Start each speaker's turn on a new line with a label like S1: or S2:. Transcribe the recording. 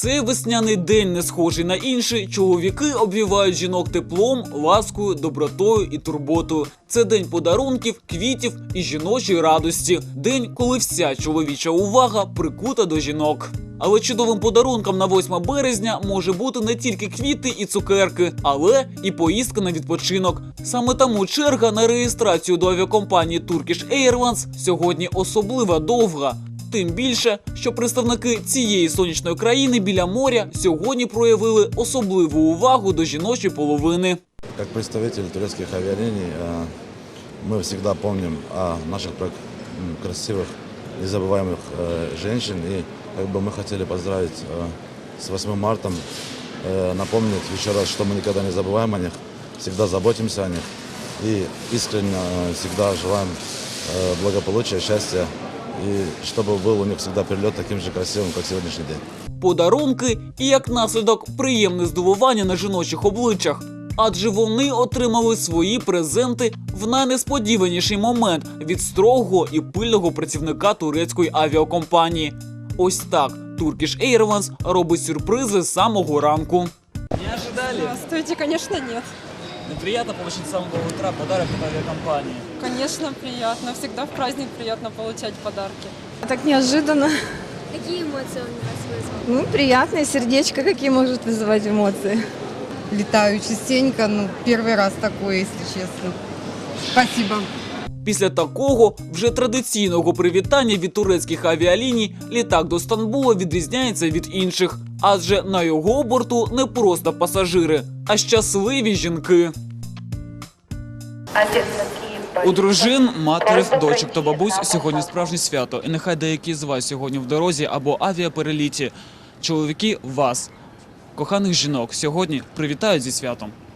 S1: Цей весняний день не схожий на інший. Чоловіки обвівають жінок теплом, ласкою, добротою і турботою. Це день подарунків, квітів і жіночої радості. День, коли вся чоловіча увага прикута до жінок. Але чудовим подарунком на 8 березня може бути не тільки квіти і цукерки, але і поїздка на відпочинок. Саме тому черга на реєстрацію до авіакомпанії Turkish Airlines сьогодні особливо довга Тим більше, що представники цієї сонячної країни біля моря сьогодні проявили особливу увагу до жіночої половини.
S2: Как представитель турецких авиалиний э, мы всегда помним о наших прак- м, красивых, незабываемых э, женщин. И как бы мы хотели поздравить э, с 8 марта, э, напомнить еще раз, что мы никогда не забываем о них, всегда заботимся о них. И искренне э, всегда желаем э, благополучия, счастья. И чтобы был у них всегда перелет таким же красивым, как сегодняшний день.
S1: Подарунки і як наслідок приємне здивування на жіночих обличчях. Адже вони отримали свої презенти в найнесподіваніший момент від строгого і пильного працівника турецької авіакомпанії. Ось так Turkish Airlines робить сюрпризи з самого ранку. Не ожидали?
S3: Здравствуйте, конечно, нет.
S1: Неприятно отримати з самого утра подарок від авіакомпанії.
S3: Конечно, приятно. Всегда в праздник приятно получать подарки.
S4: Так неожиданно.
S5: Какие эмоции он у вас вызвал?
S4: Ну, приятное сердечко, какие может вызывать эмоции.
S6: Летаю частенько, ну, первый раз такое, если честно. Спасибо.
S1: Після такого вже традиційного привітання від турецьких авіаліній літак до Стамбула відрізняється від інших, Адже на його борту не просто пасажири, а щасливі жінки. У дружин, матерів, дочок та бабусь сьогодні справжнє свято, і нехай деякі з вас сьогодні в дорозі або авіапереліті. Чоловіки вас, коханих жінок, сьогодні привітають зі святом.